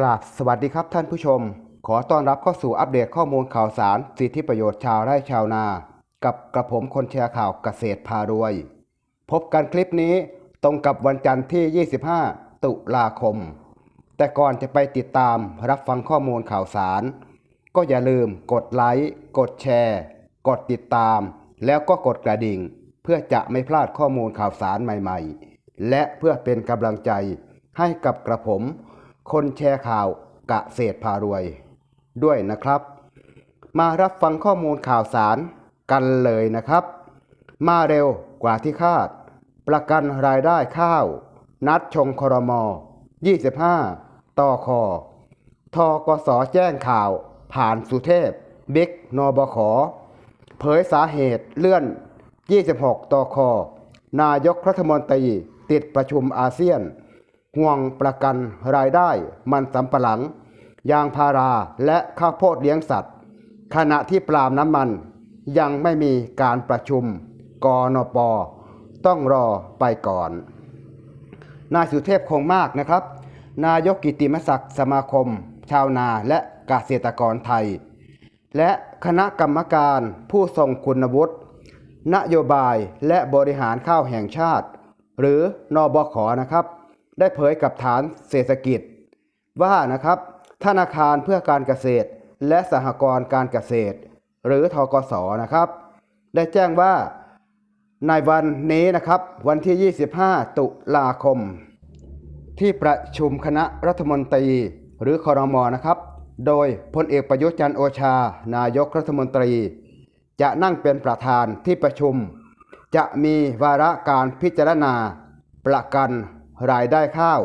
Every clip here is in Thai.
กราบสวัสดีครับท่านผู้ชม ขอต้อนรับเข้าสู่อัปเดตข้อมูลข่าวสาร สิทธิประโยชน์ชาวไร่ชาวนา กับกระผมคนแชร์ข่าวเกษตรพารวย พบกันคลิปนี้ตรงกับวันจันทร์ที่ 25 ตุลาคม แต่ก่อนจะไปติดตามรับฟังข้อมูลข่าวสาร ก็อย่าลืมกดไลค์กดแชร์ กดติดตาม แล้วก็กดกระดิ่ง เพื่อจะไม่พลาดข้อมูลข่าวสารใหม่ ๆ และเพื่อเป็นกำลังใจให้กับกระผม คนแชร์ข่าวกะเศษพารวย ด้วยนะครับ มารับฟังข้อมูลข่าวสารกันเลยนะครับ มาเร็วกว่าที่คาด ประกันรายได้ข้าว นัดชงครม 25 ต่อคอทกสแจ้งข่าวผ่านสุเทพบิ๊กนบขเผยสาเหตุเลื่อน 26 ต่อคอ นายกรัฐมนตรีติดประชุมอาเซียน ห่วงประกันรายได้ มันสำปะหลัง ยางพาราและข้าวโพดเลี้ยงสัตว์ ขณะที่ปลามน้ำมันยังไม่มีการประชุมกนปต้องรอไปก่อน นายสุเทพคงมากนะครับ นายกกิติมศักดิ์สมาคม ชาวนาและเกษตรกรไทย และคณะกรรมการผู้ทรงคุณวุฒินโยบายและบริหารข้าวแห่งชาติ หรือนอบขนะครับ ได้เผยกับฐานเศรษฐกิจ ว่านะครับธนาคารเพื่อการเกษตร และสหกรณ์การเกษตร หรือทกสนะครับ ได้แจ้งว่าในวันนี้นะครับ วันที่ 25 ตุลาคม ที่ประชุมคณะรัฐมนตรีหรือคอรมอนะครับ โดยพลเอกประยุทธ์จันโอชา นายกรัฐมนตรี จะนั่งเป็นประธานที่ประชุม จะมีวาระการพิจารณา ประกัน รายได้ข้าว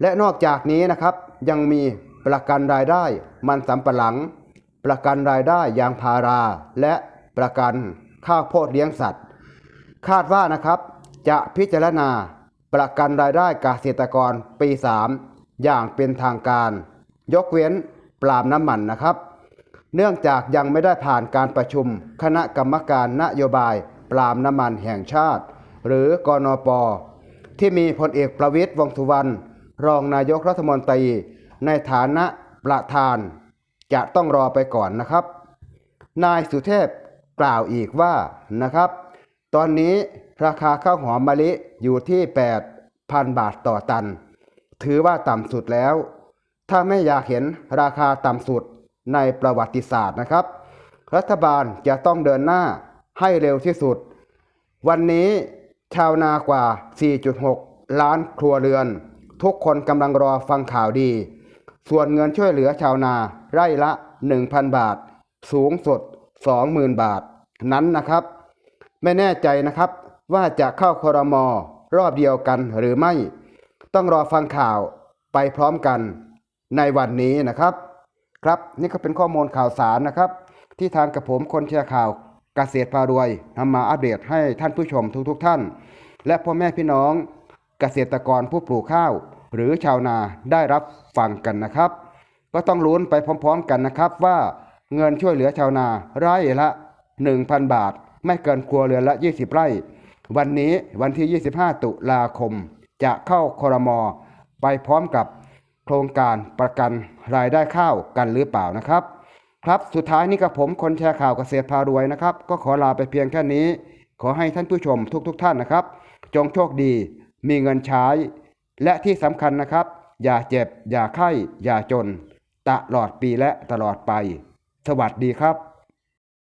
และนอกจากนี้นะครับยังมีประกันรายได้มันสำปะหลัง ประกันรายได้ยางพารา และประกันข้าวโพดเลี้ยงสัตว์ คาดว่านะครับจะพิจารณาประกันรายได้เกษตรกรปี 3 อย่างเป็นทางการ ยกเว้นปลามน้ำมันนะครับ เนื่องจากยังไม่ได้ผ่านการประชุมคณะกรรมการนโยบายปลามน้ำมันแห่งชาติ หรือกนป ที่มีพลเอกประวิตยวงสุวรรณรองนายกรัฐมนตรี ในฐานะประธาน จะต้องรอไปก่อนนะครับ นายสุเทพกล่าวอีกว่านะครับ ตอนนี้ราคาข้าวหอมมะลิอยู่ที่ 8,000 บาทต่อตัน ถือว่าต่ำสุดแล้ว ถ้าไม่อยากเห็นราคาต่ำสุดในประวัติศาสตร์นะครับ รัฐบาลจะต้องเดินหน้าให้เร็วที่สุด วันนี้ ชาวนากว่า 4.6 ล้านครัวเรือน ทุกคนกำลังรอฟังข่าวดี ส่วนเงินช่วยเหลือชาวนาไร่ละ 1,000 บาท สูงสุด 20,000 บาท นั้นนะครับ ไม่แน่ใจนะครับว่าจะเข้าคอรมอรอบเดียวกันหรือไม่ ต้องรอฟังข่าวไปพร้อมกันในวันนี้นะครับ ครับนี่ก็เป็นข้อมูลข่าวสารนะครับ ที่ทางกับผมคนแชร์ข่าว กษตรพารวยนำมาอัปเดตให้ท่านผู้ชมทุกๆทท่าน และพ่อแม่พี่น้องเกษตรกรผู้ปลูกข้าว หรือชาวนาได้รับฟังกันนะครับ ก็ต้องลุ้นไปพร้อมๆกันนะครับว่าเงินช่วยเหลือชาวนาไร่ละ 1,000 บาท ไม่เกินครัวเรือนละ 20 ไร่ วันนี้วันที่ 25 ตุลาคม จะเข้าคอรมอไปพร้อมกับโครงการประกันรายได้ข้าวกันหรือเปล่านะครับ ครับสุดท้ายนี้กับผมคนแชร์ข่าวเกษตรพารวยนะครับ ก็ขอลาไปเพียงแค่นี้ ขอให้ท่านผู้ชมทุกๆทท่านนะครับ จงโชคดี มีเงินใช้ และที่สำคัญนะครับ อย่าเจ็บ อย่าไข้ อย่าจน ตลอดปีและตลอดไป สวัสดีครับ